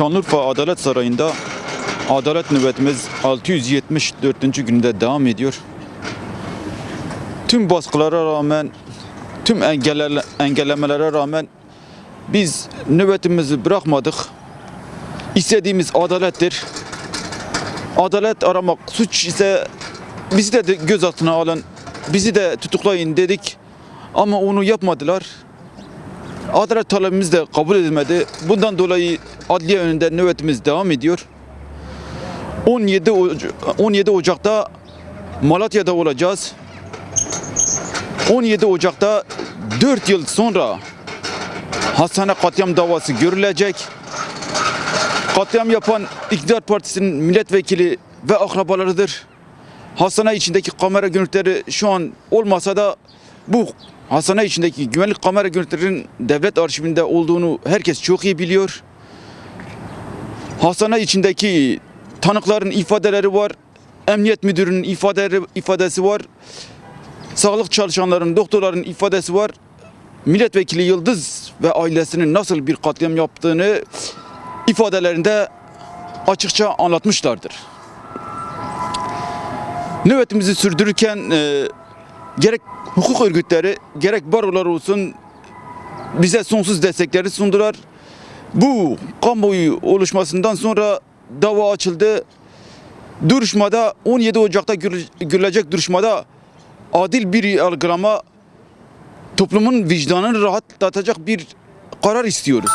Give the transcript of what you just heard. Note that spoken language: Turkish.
Şanlıurfa Adalet Sarayı'nda adalet nöbetimiz 674. günde devam ediyor. Tüm baskılara rağmen, tüm engelle- engellemelere rağmen biz nöbetimizi bırakmadık. İstediğimiz adalettir. Adalet aramak suç ise bizi de gözaltına alın, bizi de tutuklayın dedik. Ama onu yapmadılar. Adalet talebimiz de kabul edilmedi. Bundan dolayı adliye önünde nöbetimiz devam ediyor. 17 Oca- 17 Ocak'ta Malatya'da olacağız. 17 Ocak'ta 4 yıl sonra hastane katliam davası görülecek. Katliam yapan İktidar Partisi'nin milletvekili ve akrabalarıdır. Hastane içindeki kamera görüntüleri şu an olmasa da bu hastane içindeki güvenlik kamera görüntülerinin devlet arşivinde olduğunu herkes çok iyi biliyor. Hastane içindeki tanıkların ifadeleri var. Emniyet müdürünün ifadeleri, ifadesi var. Sağlık çalışanların, doktorların ifadesi var. Milletvekili Yıldız ve ailesinin nasıl bir katliam yaptığını ifadelerinde açıkça anlatmışlardır. Nöbetimizi sürdürürken e, gerek hukuk örgütleri gerek barolar olsun bize sonsuz destekleri sundular. Bu kamuoyu oluşmasından sonra dava açıldı. Duruşmada 17 Ocak'ta görü- görülecek duruşmada adil bir yargılama toplumun vicdanını rahatlatacak bir karar istiyoruz.